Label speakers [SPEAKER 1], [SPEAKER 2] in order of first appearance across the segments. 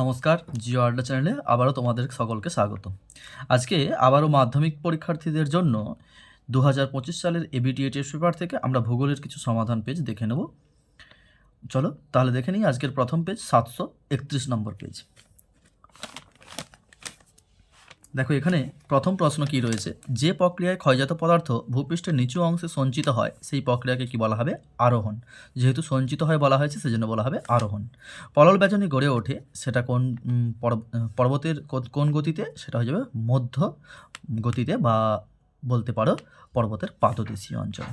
[SPEAKER 1] নমস্কার, জিও আড্ডা চ্যানেলে আবারও তোমাদের সকলকে স্বাগত। আজকে আবারও মাধ্যমিক পরীক্ষার্থীদের জন্য দু হাজার পঁচিশ সালের এবিটি টেস্ট পেপার থেকে আমরা ভূগোলের কিছু সমাধান পেজ দেখে নেব। চলো, তাহলে দেখে নিই আজকের প্রথম পেজ সাতশো একত্রিশ নম্বর পেজ দেখো, এখানে প্রথম প্রশ্ন কি রয়েছে? যে প্রক্রিয়ায় ক্ষয়জাত পদার্থ ভূপৃষ্ঠের নিচু অংশে সঞ্চিত হয়, সেই প্রক্রিয়াকে কি বলা হবে? আরোহণ। যেহেতু সঞ্চিত হয় বলা হয়েছে, সেজন্য বলা হবে আরোহণ। পলল বেচনি গড়ে ওঠে, সেটা কোন পর্বতের কোন গতিতে? সেটা হয়ে যাবে মধ্য গতিতে বা বলতে পারো পর্বতের পাদদেশীয় অঞ্চল।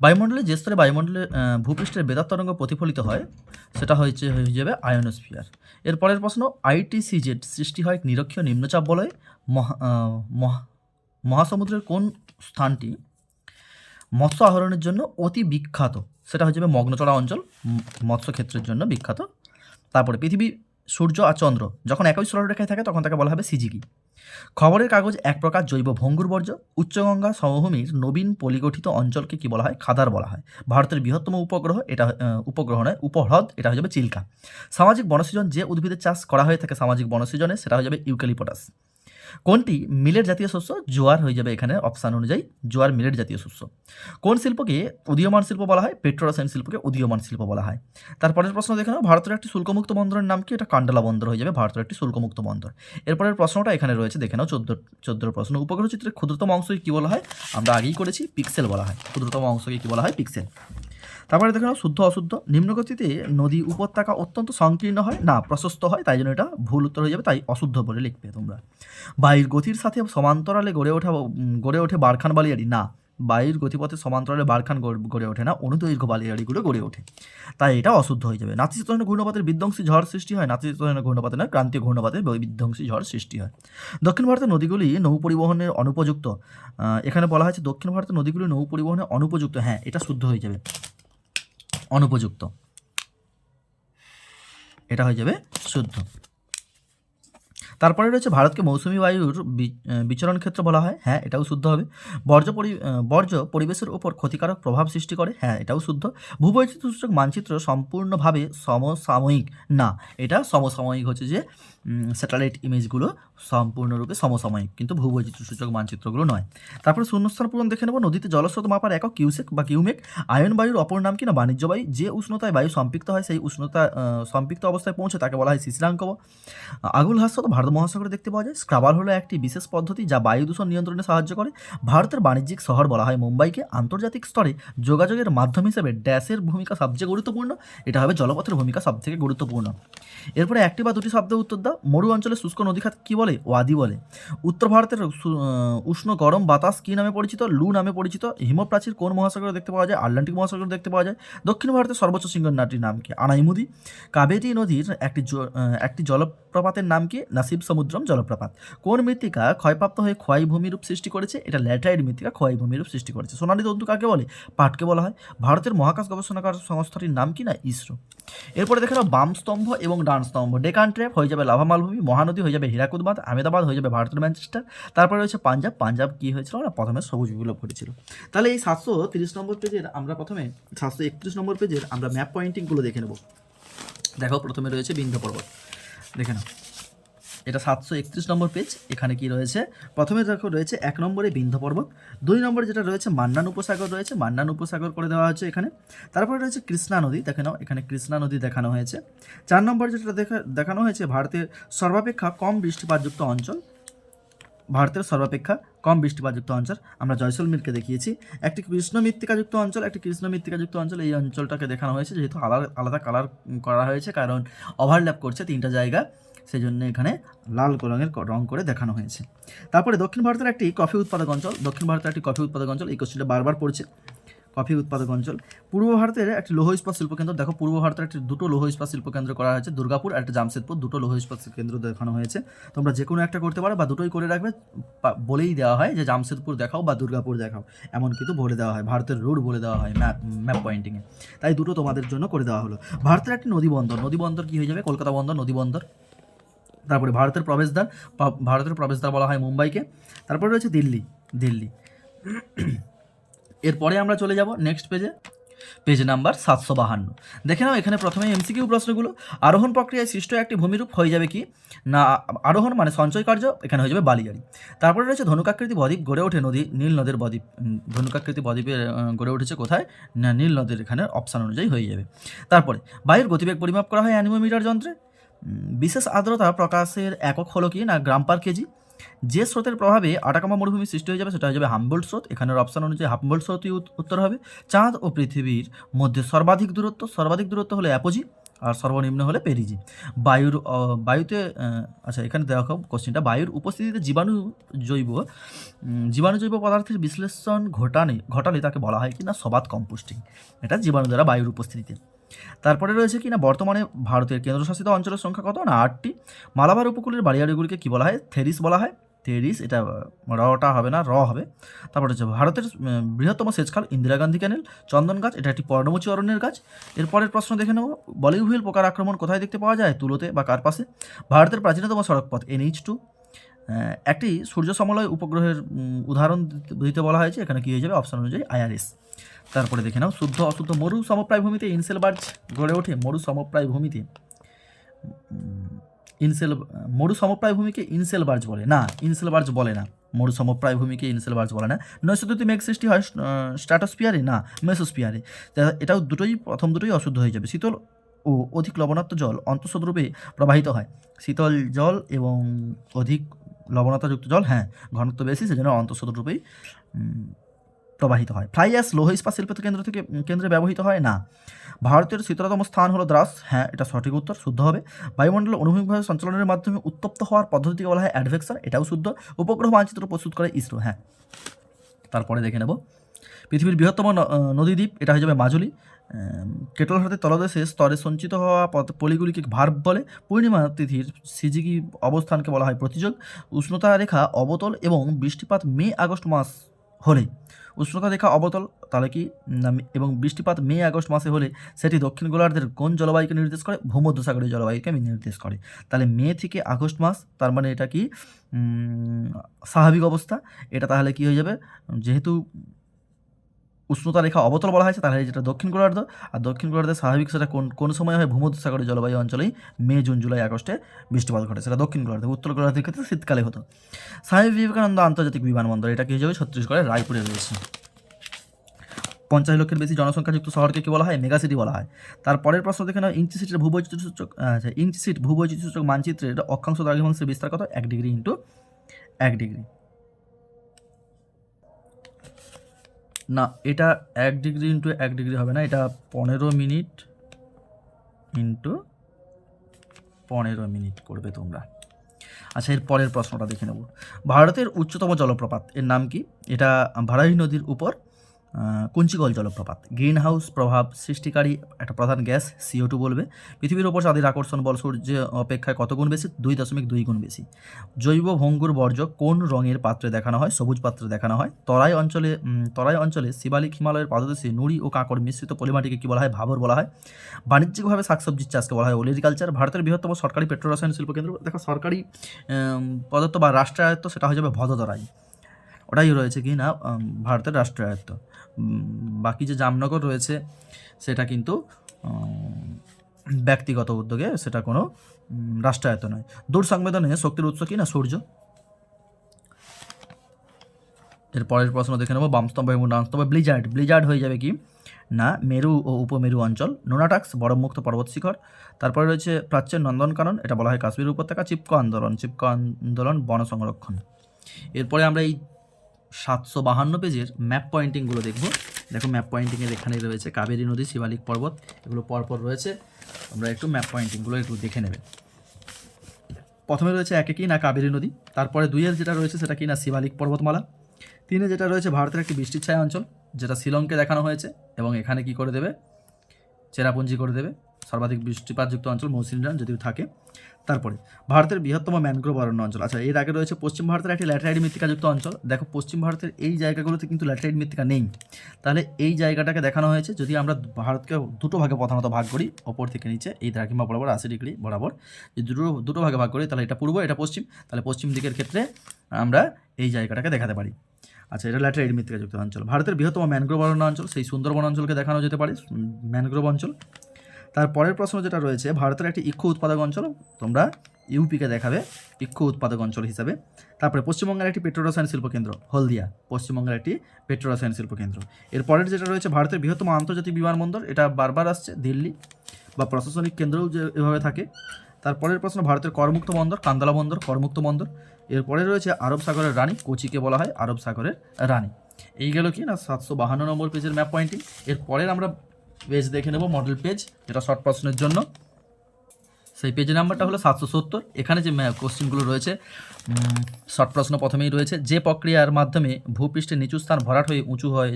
[SPEAKER 1] বায়ুমণ্ডলে যে স্তরে বায়ুমণ্ডলে ভূপৃষ্ঠের বেতার তরঙ্গ প্রতিফলিত হয় সেটা হয়েছে হয়ে যাবে আয়নোস্ফিয়ার এর পরের প্রশ্ন আইটিসিজেড সৃষ্টি হয় নিরক্ষীয় নিম্নচাপ বলয়ে? মহা মহা- মহাসমুদ্রের কোন স্থানটি মৎস্য আহরণের জন্য অতি বিখ্যাত? সেটা হয়ে যাবে মগ্নচড়া অঞ্চল উম, মৎস্য ক্ষেত্রের জন্য বিখ্যাত। তারপরে পৃথিবী সূর্য আর চন্দ্র যখন একই সরলরেখায় থাকে তখন তাকে বলা হবে সিজিকি খবরের কাগজ এক প্রকার জৈব ভঙ্গুর বর্জ্য উচ্চগঙ্গা সমভূমির নবীন পলিগঠিত অঞ্চলকে কি বলা হয়? খাদার বলা হয়। ভারতের বৃহত্তম উপগ্রহ, এটা উপগ্রহ নয়, উপহ্রদ, এটা হয়ে যাবে চিল্কা। সামাজিক বনসৃজন যে উদ্ভিদের চাষ করা হয়ে থাকে সামাজিক বনসৃজনে, সেটা হয়ে যাবে ইউক্যালিপটাস। কোনটি মিলেট জাতীয় শস্য? জোয়ার হয়ে যাবে এখানে অপশান অনুযায়ী, জোয়ার মিলেট জাতীয় শস্য। কোন শিল্পকে উদীয়মান শিল্প বলা হয়? পেট্রোরাসায়ন শিল্পকে উদীয়মান শিল্প বলা হয়। তারপরের প্রশ্ন দেখে নাও, ভারতের একটি শুল্কমুক্ত বন্দরের নাম কি? এটা কান্ডালা বন্দর হয়ে যাবে, ভারতের একটি শুল্কমুক্ত বন্দর। এরপরের প্রশ্নটা এখানে রয়েছে, দেখে নাও চোদ্দ চোদ্দোর প্রশ্ন। উপগ্রহ চিত্রের ক্ষুদ্রতম অংশকে কী বলা হয়? আমরা আগেই করেছি, পিক্সেল বলা হয়। ক্ষুদ্রতম অংশকে কী বলা হয়? পিক্সেল। তারপরে দেখে শুদ্ধ অশুদ্ধ, নিম্নগতিতে নদী উপত্যকা অত্যন্ত সংকীর্ণ হয়, না, প্রশস্ত হয়, তাই জন্য এটা ভুল উত্তর হয়ে যাবে, তাই অশুদ্ধ বলে লিখবে তোমরা। বায়ুর গতির সাথে সমান্তরালে গড়ে ওঠা, গড়ে ওঠে বারখান বালিয়াড়ি, না, বায়ুর গতিপথে সমান্তরালে বারখান গড়- ওঠে না, অনুদৈর্ঘ্য বালিয়াড়িগুলো গড়ে ওঠে। তাই এটা অশুদ্ধ হয়ে যাবে। নাতিশীতোষ্ণ ঘূর্ণপাতের বিধ্বংসী ঝড় সৃষ্টি হয়, নাতিশীতোষ্ণ ঘূর্ণপাতে না ক্রান্তীয় ঘূর্ণপাতে বিধ্বংসী ঝড় সৃষ্টি হয়। দক্ষিণ ভারতের নদীগুলি নৌ পরিবহনের অনুপযুক্ত। এখানে বলা হয়েছে দক্ষিণ ভারতের নদীগুলি নৌ পরিবহনের অনুপযুক্ত। হ্যাঁ এটা শুদ্ধ হয়ে যাবে। অনুপযুক্ত। এটা হয়ে যাবে শুদ্ধ। তারপরে রয়েছে ভারতকে মৌসুমি বায়ুর বিচরণ ক্ষেত্র বলা হয়। হ্যাঁ এটাও শুদ্ধ হবে। বর্জ্য পরি বর্জ্য পরিবেশের উপর ক্ষতিকারক প্রভাব সৃষ্টি করে। হ্যাঁ এটাও শুদ্ধ। ভূবৈচিত্র্য সূচক মানচিত্র সম্পূর্ণভাবে সমসাময়িক না। এটা সমসাময়িক হচ্ছে যে স্যাটেলাইট ইমেজগুলো সম্পূর্ণরূপে সমসাময়িক, কিন্তু ভূবৈচিত্র্য সূচক মানচিত্রগুলো নয়। তারপরে শূন্যস্থান পূরণ দেখে নেব। নদীতে জলস্রোত মাপার একক কিউসেক বা কিউমেক। আয়ন বায়ুর অপর নাম কি না? বাণিজ্য বায়ু। যে উষ্ণতায় বায়ু সম্পৃক্ত হয়, সেই উষ্ণতা সম্পৃক্ত অবস্থায় পৌঁছে তাকে বলা হয় শিশিরাঙ্ক আগুল হাস্য ভারত মহাসাগরে দেখতে পাওয়া যায় স্ক্রাবার হলো একটি বিশেষ পদ্ধতি যা বায়ু দূষণ নিয়ন্ত্রণে সাহায্য করে। ভারতের বাণিজ্যিক শহর বলা হয় মুম্বাইকে আন্তর্জাতিক স্তরে যোগাযোগের মাধ্যম হিসেবে ড্যাশের ভূমিকা সবচেয়ে গুরুত্বপূর্ণ, এটা হবে জলপথের ভূমিকা সবথেকে গুরুত্বপূর্ণ। এরপরে একটি বা দুটি শব্দে উত্তর দাও। মরু অঞ্চলে শুষ্ক নদীখাত কী বলে? ওয়াদি বলে। উত্তর ভারতের উষ্ণ গরম বাতাস কী নামে পরিচিত? লু নামে পরিচিত। হিমপ্রাচীর কোন মহাসাগরে দেখতে পাওয়া যায়? আটলান্টিক মহাসাগরে দেখতে পাওয়া যায়। দক্ষিণ ভারতের সর্বোচ্চ শৃঙ্গ নাটির নাম কি? আনাইমুদি। কাবেরী নদীর একটি একটি জলপ্রপাতের নাম কি? নাসিব সমুদ্রম জলপ্রপাত। কোন মৃত্তিকা ক্ষয়প্রাপ্ত হয়ে ক্ষয় ভূমিরূপ সৃষ্টি করেছে? এটা ল্যাটাইড মৃত্তিকা ক্ষয় ভূমিরূপ সৃষ্টি করেছে। সোনালী তন্তু কাকে বলে? পাটকে বলা হয়। ভারতের মহাকাশ গবেষণাগার সংস্থাটির নাম কি না? ইসরো। এরপরে দেখে নাও, বাম স্তম্ভ এবং ডান স্তম্ভ। ডেকান ট্র্যাপ হয়ে যাবে লাভা মালভূমি, মহানদী হয়ে যাবে হীরাকুদ বাঁধ আহমেদাবাদ হয়ে যাবে ভারতের ম্যানচেস্টার। তারপরে রয়েছে পাঞ্জাব। পাঞ্জাব কি হয়েছিল? না প্রথমে সবুজ বিপ্লব ঘটেছিল। তাহলে এই সাতশো তিরিশ নম্বর পেজের আমরা প্রথমে, সাতশো একত্রিশ নম্বর পেজের আমরা ম্যাপ পয়েন্টিংগুলো দেখে নেব। দেখো, প্রথমে রয়েছে বিন্ধ্য পর্বত। দেখে নাও। এটা সাতশো একত্রিশ নম্বর পেজ এখানে কি রয়েছে? প্রথমে দেখো রয়েছে এক নম্বরে বিন্ধ পর্বত, দুই নম্বরে যেটা রয়েছে মান্নান উপসাগর রয়েছে, মান্নান উপসাগর করে দেওয়া হয়েছে এখানে। তারপরে রয়েছে কৃষ্ণা নদী, দেখে নাও, এখানে কৃষ্ণা নদী দেখানো হয়েছে। চার নম্বরে যেটা দেখা, দেখানো হয়েছে ভারতের সর্বাপেক্ষা কম বৃষ্টিপাতযুক্ত অঞ্চল ভারতের সর্বাপেক্ষা কম বৃষ্টিপাতযুক্ত অঞ্চল। আমরা জয়সলমীরকে দেখিয়েছি। একটি কৃষ্ণ মৃত্তিকাযুক্ত অঞ্চল, একটি কৃষ্ণ মৃত্তিকাযুক্ত অঞ্চল, এই অঞ্চলটাকে দেখানো হয়েছে। যেহেতু আলাদা আলাদা কালার করা হয়েছে, কারণ ওভারল্যাপ করছে তিনটা জায়গা সেই জন্য এখানে লাল রঙের রঙ রং করে দেখানো হয়েছে। তারপরে দক্ষিণ ভারতের একটি কফি উৎপাদক অঞ্চল, দক্ষিণ ভারতের একটি কফি উৎপাদক অঞ্চল, এই কোশ্চেনটা বারবার পড়ছে। কফি উৎপাদক অঞ্চল। পূর্ব ভারতের একটি লৌহ ইস্পাত শিল্পকেন্দ্র দেখো পূর্ব ভারতের একটি দুটো লৌহ ইস্পাত শিল্পকেন্দ্র করা হয়েছে, দুর্গাপুর আর একটা জামশেদপুর। দুটো লৌহ ইস্পাত কেন্দ্র দেখানো হয়েছে। তোমরা যে কোনো একটা করতে পারো বা দুটোই করে রাখবে বলেই দেওয়া হয় যে জামশেদপুর দেখাও বা দুর্গাপুর দেখাও। এমন কিন্তু বলে দেওয়া হয়, ভারতের রোড বলে দেওয়া হয় ম্যাপ ম্যাপ পয়েন্টিংয়ে তাই দুটো তোমাদের জন্য করে দেওয়া হলো। ভারতের একটি নদী বন্দর নদী বন্দর কী হয়ে যাবে? কলকাতা বন্দর, নদী বন্দর। তারপরে ভারতের প্রবেশদ্বার ভারতের প্রবেশদ্বার বলা হয় মুম্বাইকে। তারপরে রয়েছে দিল্লি দিল্লি। এরপরে আমরা চলে যাব নেক্সট পেজে পেজ নাম্বার সাতশো বাহান্ন। দেখে নাও, এখানে প্রথমে এমসিকিউ প্রশ্নগুলো। আরোহণ প্রক্রিয়ায় সৃষ্ট একটি ভূমিরূপ হয়ে যাবে কি? না, আরোহণ মানে সঞ্চয় কার্য, এখানে হয়ে যাবে বালিয়াড়ি তারপরে রয়েছে ধনুকাকৃতি বদ্বীপ, গড়ে ওঠে নদী, নীল নদের বদ্বীপ। ধনুকাকৃতি বদ্বীপে গড়ে উঠেছে কোথায়? না, নীল নদের এখানে অপশান অনুযায়ী হয়ে যাবে। তারপরে, বায়ুর গতিবেগ পরিমাপ করা হয় অ্যানিমোমিটার যন্ত্রে। বিশেষ আর্দ্রতা প্রকাশের একক হলো কি? না, গ্রাম পার কেজি। যে স্রোতের প্রভাবে আটাকামা মরুভূমি সৃষ্টি হয়ে যাবে, সেটা হয়ে যাবে হামবোল্ট স্রোত। এখানের অপশান অনুযায়ী হামবোল্ট স্রোতই উত্তর হবে। চাঁদ ও পৃথিবীর মধ্যে সর্বাধিক দূরত্ব সর্বাধিক দূরত্ব হলো অ্যাপোজি আর সর্বনিম্ন হলে পেরিজি বায়ুর বায়ুতে আচ্ছা এখানে দেওয়া দেখো কোশ্চেনটা বায়ুর উপস্থিতিতে জীবাণু জৈব জীবাণু জৈব পদার্থের বিশ্লেষণ ঘটানে, ঘটালে তাকে বলা হয় কি না সবাত কম্পোস্টিং। এটা জীবাণু দ্বারা বায়ুর উপস্থিতিতে। তারপরে রয়েছে কি না, বর্তমানে ভারতের কেন্দ্রশাসিত অঞ্চলের সংখ্যা কত না, আটটি। মালাবার উপকূলের বাড়িয়াড়িগুলিকে কী বলা হয়? থেরিস বলা হয়। থেরিস, এটা রটা হবে না, র হবে। তারপরে হচ্ছে ভারতের বৃহত্তম সেচখাল ইন্দিরা গান্ধী ক্যানেল চন্দন গাছ, এটা একটি পর্ণমোচী অরণ্যের গাছ। এরপরের প্রশ্ন দেখে নেব বলিউ হুইল পোকার আক্রমণ কোথায় দেখতে পাওয়া যায়? তুলোতে বা কার পাশে? ভারতের প্রাচীনতম সড়কপথ, এনএইচ টু। একটি সূর্য সমলয় উপগ্রহের উদাহরণ দিতে বলা হয়েছে, এখানে কী হয়ে যাবে? অপশন অনুযায়ী আইআরএস তারপরে দেখে নাও, শুদ্ধ অশুদ্ধ মরু সমপ্রায় ভূমিতে ইনসেল বার্জ গড়ে ওঠে মরু সমপ্রায় ভূমিতে ইনসেল মরু সমপ্রায় ভূমিকে ইনসেল বার্জ বলে। না ইনসেল বার্জ বলে না। মরু সমপ্রায় ভূমিকে ইনসেল বার্জ বলে না। নৈশদ্যুতি মেঘ সৃষ্টি হয় স্ট্র্যাটোস্পিয়ারে না মেসোস্পিয়ারে এটাও দুটোই, প্রথম দুটোই অশুদ্ধ হয়ে যাবে। শীতল ও অধিক লবণাক্ত জল অন্তঃসদরূপে প্রবাহিত হয়। শীতল জল এবং অধিক লবণাক্তযুক্ত জল হ্যাঁ ঘনত্ব বেশি, সেজন্য অন্তঃসদরূপেই প্রবাহিত হয়। ফ্লাই অ্যাস লৌহ ইস্পাত শিল্প কেন্দ্র থেকে কেন্দ্রে ব্যবহৃত হয় না। ভারতের শীতলতম স্থান হলো দ্রাস। হ্যাঁ এটা সঠিক উত্তর, শুদ্ধ হবে। বায়ুমণ্ডল অনুভূমিকভাবে সঞ্চালনের মাধ্যমে উত্তপ্ত হওয়ার পদ্ধতিকে বলা হয় অ্যাডভেক্সার, এটাও শুদ্ধ। উপগ্রহ মানচিত্র প্রস্তুত করে ইসরো হ্যাঁ। তারপরে দেখে নেব। পৃথিবীর বৃহত্তম নদীদ্বীপ, এটা হয়ে যাবে মাজুলি। কেটল হ্রদের তলদেশে স্তরে সঞ্চিত হওয়া পলিগুলিকে ভার্ব বলে। পূর্ণিমা তিথির সিজিকি অবস্থানকে বলা হয় প্রতিযোগ। উষ্ণতা রেখা অবতল এবং বৃষ্টিপাত মে আগস্ট মাস হলে। উষ্ণতা রেখা অবতল তাহলে কি এবং বৃষ্টিপাত মে, আগস্ট মাসে হলে সেটি দক্ষিণ গোলার্ধের কোন জলবায়ুকে নির্দেশ করে? ভূমধ্যসাগরীয় জলবায়ুকে নির্দেশ করে। তাহলে মে থেকে আগস্ট মাস, তার মানে এটা কি? স্বাভাবিক অবস্থা। এটা তাহলে কি হয়ে যাবে? যেহেতু উষ্ণতা রেখা অবতল বলা হয়েছে, তাহলে যেটা দক্ষিণ গোলার্ধ। আর দক্ষিণ গোলার্ধের স্বাভাবিক সেটা কোন কোন সময় হয়? ভূমধ্যসাগরীয় জলবায়ু অঞ্চলেই মে, জুন, জুলাই, আগস্টে বৃষ্টিপাত ঘটে। সেটা দক্ষিণ গোলার্ধে। উত্তর গোলার্ধের ক্ষেত্রে শীতকালে হতো। স্বামী বিবেকানন্দ আন্তর্জাতিক বিমানবন্দর, এটা কি যাবে ছত্তিশগড়ের রায়পুরে রয়েছে। পঞ্চাশ লক্ষের বেশি জনসংখ্যাযুক্ত শহরকে কী বলা হয়? মেগা সিটি বলা হয়। তারপরের প্রশ্ন দেখে নাও। ইঞ্চি সিটের ভূবৈচিত্র্য সূচক আচ্ছা ইঞ্চি সিট ভূবৈচিত্র্য সূচক মানচিত্রের অক্ষাংশ দ্রাঘিমাংশের বিস্তার কত? এক ডিগ্রি ইন্টু এক ডিগ্রি। না, এটা এক ডিগ্রি ইন্টু এক ডিগ্রি হবে না, এটা পনেরো মিনিট ইন্টু পনেরো মিনিট করবে তোমরা। আচ্ছা এর পরের প্রশ্নটা দেখে নেব। ভারতের উচ্চতম জলপ্রপাত, এর নাম কি? এটা ভারাহি নদীর উপর কুঞ্চিকল জলপ্রপাত। গ্রিন হাউস প্রভাব সৃষ্টিকারী একটা প্রধান গ্যাস সিও টু বলবে। পৃথিবীর ওপর চাঁদের আকর্ষণ বল সূর্য অপেক্ষায় কত গুণ বেশি? দুই দশমিক দুই গুণ বেশি। জৈব ভঙ্গুর বর্জ্য কোন রঙের পাত্রে দেখানো হয়? সবুজ পাত্রে দেখানো হয়। তরাই অঞ্চলে তরাই অঞ্চলে শিবালিক হিমালয়ের পাদদেশে নুড়ি ও কাঁকড় মিশ্রিত পলিমাটিকে কী বলা হয়? ভাবর বলা হয়। বাণিজ্যিকভাবে শাকসবজির চাষকে বলা হয় ওলেরিকালচার। ভারতের বৃহত্তম সরকারি পেট্রোরসায়ন শিল্প কেন্দ্র দেখো, সরকারি প্রদত্ত বা রাষ্ট্রায়ত্ত সেটা হয়ে যাবে ভদোদরাই ওটাই রয়েছে কি না ভারতের রাষ্ট্রায়ত্ত। বাকি যে জামনগর রয়েছে, সেটা কিন্তু ব্যক্তিগত উদ্যোগে সেটা কোনো রাষ্ট্রায়ত্ত নয়। দূর সংবেদনে শক্তির উৎস কি না, সূর্য? এর পরের প্রশ্ন দেখে নেব বামস্তম্ভ এবং ডানস্তম্ভ ব্লিজার্ড। ব্লিজার্ড হয়ে যাবে কি না, মেরু ও উপমেরু অঞ্চল? নোনাটাক্স বরফমুক্ত পর্বত শিখর। তারপরে রয়েছে প্রাচ্যের নন্দনকানন, এটা বলা হয় কাশ্মীর উপত্যকা, চিপকো আন্দোলন। চিপকো আন্দোলন বন সংরক্ষণ। এরপরে আমরা এই সাতশো বাহান্ন পেজের ম্যাপ পয়েন্টিংগুলো দেখব। দেখো ম্যাপ পয়েন্টিংয়ের এখানে রয়েছে কাবেরী নদী, শিবালিক পর্বত, এগুলো পরপর রয়েছে। আমরা একটু ম্যাপ পয়েন্টিংগুলো একটু দেখে নেবে। প্রথমে রয়েছে একে কি না কাবেরী নদী, তারপরে দুইয়ের যেটা রয়েছে সেটা কি না শিবালিক পর্বতমালা, তিনে যেটা রয়েছে ভারতের একটি বৃষ্টির ছায়া অঞ্চল, যেটা শিলংকে দেখানো হয়েছে, এবং এখানে কি করে দেবে? চেরাপুঞ্জি করে দেবে। সর্বাধিক বৃষ্টিপাতযুক্ত অঞ্চল মৌসুমী যদিও থাকে। তারপরে, ভারতের বৃহত্তম ম্যানগ্রোভ অরণ্য অঞ্চল। আচ্ছা এর আগে রয়েছে পশ্চিম ভারতের একটি ল্যাটেরাইট মৃত্তিকাযুক্ত অঞ্চল। দেখো, পশ্চিম ভারতের এই জায়গাগুলোতে কিন্তু ল্যাটেরাইট মৃত্তিকা নেই। তাহলে এই জায়গাটাকে দেখানো হয়েছে, যদি আমরা ভারতকে দুটো ভাগে প্রধানত ভাগ করি, ওপর থেকে নিচে, এই দ্রাঘিমা বরাবর আশি ডিগ্রি বরাবর, যদি দুটো দুটো ভাগে ভাগ করি, তাহলে এটা পূর্ব, এটা পশ্চিম। তাহলে পশ্চিম দিকের ক্ষেত্রে আমরা এই জায়গাটাকে দেখাতে পারি। আচ্ছা এটা ল্যাটেরাইট মৃত্তিকাযুক্ত অঞ্চল। ভারতের বৃহত্তম ম্যানগ্রোভ অরণ্য অঞ্চল, সেই সুন্দরবন অঞ্চলকে দেখানো যেতে পারে। ম্যানগ্রোভ অঞ্চল। তার পরের প্রশ্ন যেটা রয়েছে, ভারতের একটি ইক্ষু উৎপাদক অঞ্চল, তোমরা ইউপিকে দেখাবে, ইক্ষু উৎপাদক অঞ্চল হিসাবে। তারপরে পশ্চিমবঙ্গের একটি পেট্রোরসায়ন শিল্পকেন্দ্র হলদিয়া, পশ্চিমবঙ্গের একটি পেট্রোরসায়ন শিল্পকেন্দ্র এর পরের যেটা রয়েছে, ভারতের বৃহত্তম আন্তর্জাতিক বিমানবন্দর, এটা বারবার আসছে দিল্লি, বা প্রশাসনিক কেন্দ্রও যে এভাবে থাকে। তারপরের প্রশ্ন, ভারতের করমুক্ত বন্দর, কান্দালা বন্দর, করমুক্ত বন্দর। এরপরে রয়েছে, আরব সাগরের রানী, কোচিকে বলা হয় আরব সাগরের রানী। এই গেল কি না, সাতশো বাহান্ন নম্বর পেজের ম্যাপ পয়েন্টিং এরপরের আমরা পেজ দেখে নেব মডেল পেজ যেটা শর্ট প্রশ্নের জন্য। সেই পেজ নাম্বারটা হলো সাতশো সত্তর। এখানে যে কোশ্চেনগুলো রয়েছে শর্ট প্রশ্ন প্রথমেই রয়েছে, যে প্রক্রিয়ার মাধ্যমে ভূপৃষ্ঠের নিচু স্থান ভরাট হয়ে উঁচু হয়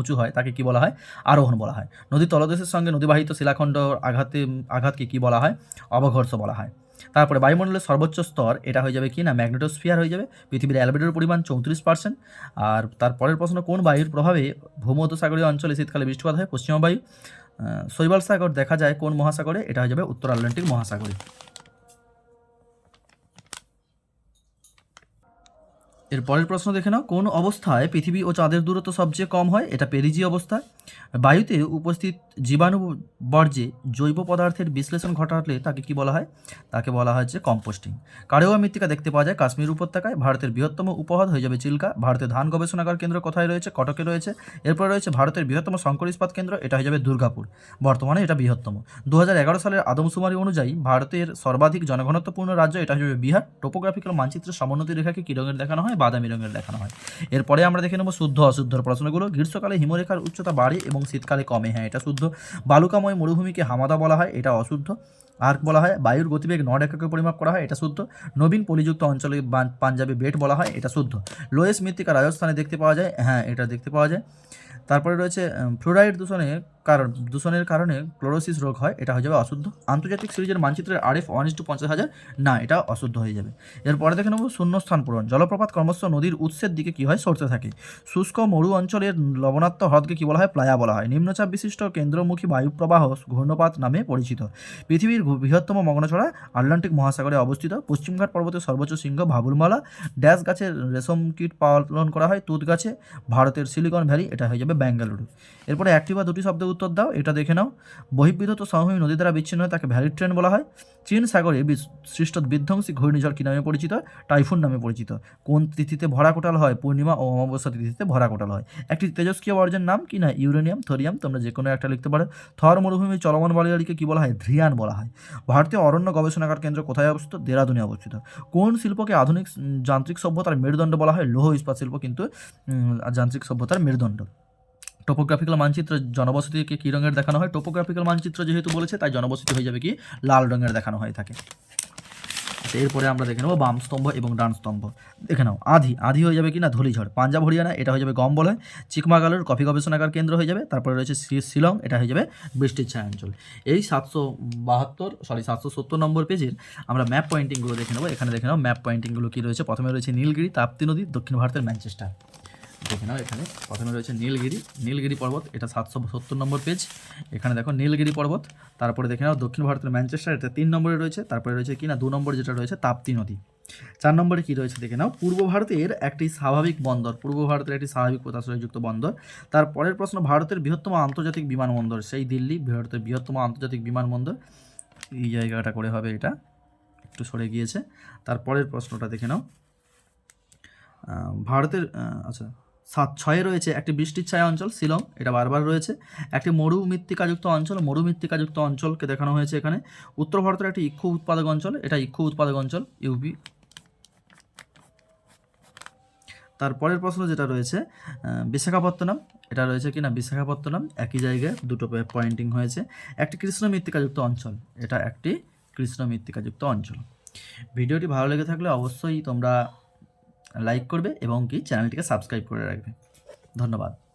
[SPEAKER 1] উঁচু হয়, তাকে কি বলা হয়? আরোহণ বলা হয়। নদী তলদেশের সঙ্গে নদীবাহিত শিলাখণ্ড আঘাতে, আঘাতকে কি বলা হয়? অবঘর্ষ বলা হয়। তারপরে বায়ুমণ্ডলের সর্বোচ্চ স্তর, এটা হয়ে যাবে কি না? ম্যাগনেটোস্ফিয়ার হয়ে যাবে। পৃথিবীর অ্যালবেডোর পরিমাণ চৌত্রিশ পার্সেন্ট। আর তার পরের প্রশ্ন, কোন বায়ুর প্রভাবে ভূমধ্যসাগরীয় অঞ্চলে শীতকালে বৃষ্টিপাত হয়? পশ্চিমবায়ু শৈবাল সাগর দেখা যায় কোন মহাসাগরে? এটা হয়ে যাবে উত্তর আটলান্টিক মহাসাগরে। এর পরের প্রশ্ন দেখে নাও। কোন অবস্থায় পৃথিবী ও চাঁদের দূরত্ব সবচেয়ে কম হয়? এটা পেরিজি অবস্থা। বায়ুতে উপস্থিত জীবাণু বর্জ্যে জৈব পদার্থের বিশ্লেষণ ঘটালে তাকে কি বলা হয়? তাকে বলা হয় যে কম্পোস্টিং। কারেওয়া মৃত্তিকা দেখতে পাওয়া যায়, কাশ্মীর উপত্যকায়। ভারতের বৃহত্তম উপহ্রদ হয়ে যাবে চিল্কা। ভারতের ধান গবেষণাগার কেন্দ্র কোথায় রয়েছে? কটকে রয়েছে। এরপর রয়েছে ভারতের বৃহত্তম শঙ্কর ইস্পাত কেন্দ্র। এটা হয়ে যাবে দুর্গাপুর। বর্তমানে এটা বৃহত্তম। দু হাজার এগারো সালের আদমশুমারি অনুযায়ী ভারতের সর্বাধিক জনঘনত্বপূর্ণ রাজ্য এটা হয়ে যাবে বিহার। টোপোগ্রাফিক্যাল মানচিত্রের সমোন্নতি রেখাকে কী রঙের দেখানো হয়? বাদামি রঙের দেখানো হয়। এরপরে আমরা দেখে নেব শুদ্ধ অশুদ্ধর প্রশ্নগুলো। গ্রীষ্মকালে হিমরেখার উচ্চতা বাড়ে এবং শীতকালে কমে। হ্যাঁ এটা শুদ্ধ। বালুকাময় মরুভূমিকে হামাদা বলা হয়, এটা অশুদ্ধ। আর বলা হয়, বায়ুর গতিবেগ নড এককে পরিমাপ করা হয়, এটা শুদ্ধ। নবীন পলিযুক্ত অঞ্চলে পাঞ্জাবে বেট বলা হয়, এটা শুদ্ধ। লোয়েস মৃত্তিকা রাজস্থানে দেখতে পাওয়া যায় হ্যাঁ এটা দেখতে পাওয়া যায়। তারপরে রয়েছে ফ্লোরাইড দূষণে কারণ, দূষণের কারণে ক্লোরোসিস রোগ হয়, এটা হয়ে যাবে অশুদ্ধ। আন্তর্জাতিক সিরিজের মানচিত্রের আরএফ ওয়ান ইস টু পঞ্চাশ হাজার, না, এটা অশুদ্ধ হয়ে যাবে। এরপরে দেখে নেব শূন্যস্থান পূরণ। জলপ্রপাত ক্রমশ নদীর উৎসের দিকে কী হয়, সরতে থাকে। শুষ্ক মরু অঞ্চলের লবণাক্ত হ্রদকে কী বলা হয়, প্লায়া বলা হয়। নিম্নচাপ বিশিষ্ট কেন্দ্রমুখী বায়ুপ্রবাহ ঘূর্ণপাত নামে পরিচিত। পৃথিবীর বৃহত্তম মগ্নছড়া আটলান্টিক মহাসাগরে অবস্থিত। পশ্চিমঘাট পর্বতের সর্বোচ্চ শৃঙ্গ ভাবুরমালা ড্যাশ গাছের রেশম কীট পালন করা হয় তুত গাছে। ভারতের সিলিকন ভ্যালি, এটা হয়ে যাবে বেঙ্গালুরু এরপরে একটি বা দুটি শব্দের উত্তর দাও, এটা দেখে নাও। বহির্বিধত সমভূমি নদী দ্বারা বিচ্ছিন্ন হয়ে তাকে ভ্যালি ট্রেন বলা হয়। চীন সাগরে সৃষ্ট বিধ্বংসী ঘূর্ণিঝড় কী নামে পরিচিত? টাইফুন নামে পরিচিত। কোন তিথিতে ভরা কোটাল হয়? পূর্ণিমা ও অমাবস্যা তিথিতে ভরা কোটাল হয়। একটি তেজস্ক্রিয় বর্জ্যের নাম কি না? ইউরেনিয়াম, থোরিয়াম, তোমরা যে কোনো একটা লিখতে পারো। থর মরুভূমি চলমান বালিয়ালিকে কী বলা হয়? ধ্রিয়ান বলা হয়। ভারতীয় অরণ্য গবেষণাগার কেন্দ্র কোথায় অবস্থিত? দেরাদুনে অবস্থিত। কোন শিল্পকে আধুনিক যান্ত্রিক সভ্যতার মেরুদণ্ড বলা হয়? লৌহ ইস্পাত শিল্প কিন্তু যান্ত্রিক সভ্যতার মেরুদণ্ড। টোপোগ্রাফিক্যাল মানচিত্র জনবসতিকে কী রঙের দেখানো হয়? টোপোগ্রাফিক্যাল মানচিত্র যেহেতু বলেছে তাই জনবসতি হয়ে যাবে কি? লাল রঙের দেখানো হয়ে থাকে। আচ্ছা, এরপরে আমরা দেখে নেব বাম স্তম্ভ এবং ডান স্তম্ভ। দেখে নাও আধি। আধি হয়ে যাবে কি না? ধলিঝড়। পাঞ্জাব হরিয়ানা এটা হয়ে যাবে গম বলয় চিকমাগালুর কফি গবেষণাগার কেন্দ্র হয়ে যাবে। তারপরে রয়েছে শিলং এটা হয়ে যাবে বৃষ্টির ছায়া অঞ্চল এই সাতশো বাহাত্তর সরি সাতশো সত্তর নম্বর পেজের আমরা ম্যাপ পয়েন্টিংগুলো দেখে নেব। এখানে দেখে নাও ম্যাপ পয়েন্টিংগুলো কী রয়েছে? প্রথমে রয়েছে নীলগিরি তাপ্তি নদী দক্ষিণ ভারতের ম্যানচেস্টার। দেখে নাও এখানে? প্রথমে রয়েছে নীলগিরি। নীলগিরি পর্বত, এটা সাতশো সত্তর নম্বর পেজ এখানে দেখো নীলগিরি পর্বত, তারপরে দেখে নাও দক্ষিণ ভারতের ম্যানচেস্টার, এটা তিন নম্বরে রয়েছে, তারপরে রয়েছে কি না দু নম্বরে যেটা রয়েছে, তাপ্তি নদী। চার নম্বরে কি রয়েছে দেখে নাও, পূর্ব ভারতের একটি স্বাভাবিক বন্দর, পূর্ব ভারতের একটি স্বাভাবিক পোতাশ্রয়যুক্ত বন্দর। তার পরের প্রশ্ন, ভারতের বৃহত্তম আন্তর্জাতিক বিমানবন্দর, সেই দিল্লি, ভারতের বৃহত্তম আন্তর্জাতিক বিমানবন্দর। এই জায়গাটা করে হবে এটা, একটু সরে গিয়েছে। তারপরের প্রশ্নটা দেখে নাও। ভারতের আচ্ছা সাত ছয়ে রয়েছে একটি বৃষ্টির ছায়া অঞ্চল, শিলং, এটা বারবার রয়েছে। একটি মরু মৃত্তিকাযুক্ত অঞ্চল মরু মৃত্তিকাযুক্ত অঞ্চলকে দেখানো হয়েছে এখানে। উত্তর ভারতের একটি ইক্ষু উৎপাদক অঞ্চল, এটা ইক্ষু উৎপাদক অঞ্চল ইউপি তারপরের প্রশ্ন যেটা রয়েছে বিশাখাপত্তনম, এটা রয়েছে কি না বিশাখাপত্তনম, একই জায়গায় দুটো পয়েন্টিং হয়েছে। একটি কৃষ্ণ মৃত্তিকাযুক্ত অঞ্চল, এটা একটি কৃষ্ণ মৃত্তিকাযুক্ত অঞ্চল। ভিডিওটি ভালো লেগে থাকলে অবশ্যই তোমরা লাইক করবে এবং কি চ্যানেলটিকে সাবস্ক্রাইব করে রাখবে। ধন্যবাদ।